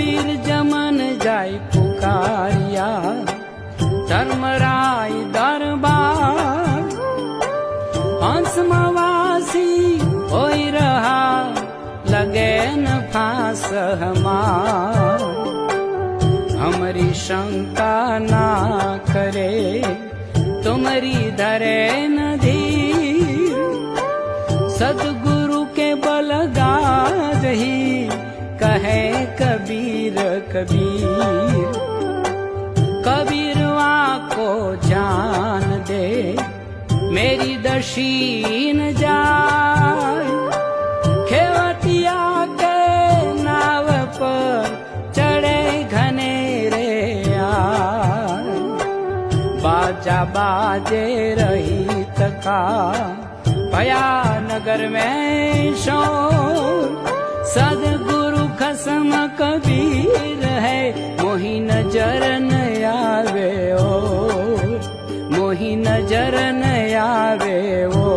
कबीर जमन जाय पुकारिया धर्मराय दरबार। हंसमवासी हो रहा, लगे न फांस हमार। हमारी शंका ना करे तुम्हारी धरे न धी सदगुरु के बलगा रही कहे कर કબીર કબીર આંખો જાન દે મેરી દશીન જાય ખેવટિયા કે નાવ પર ચડે ઘને રે બાજા બાજે રહી તકા ભયાનગર મેં શો સદ સમ કબીર હૈ મોહી નજર ન આવે ઓ મોહી નજર ન આવે ઓ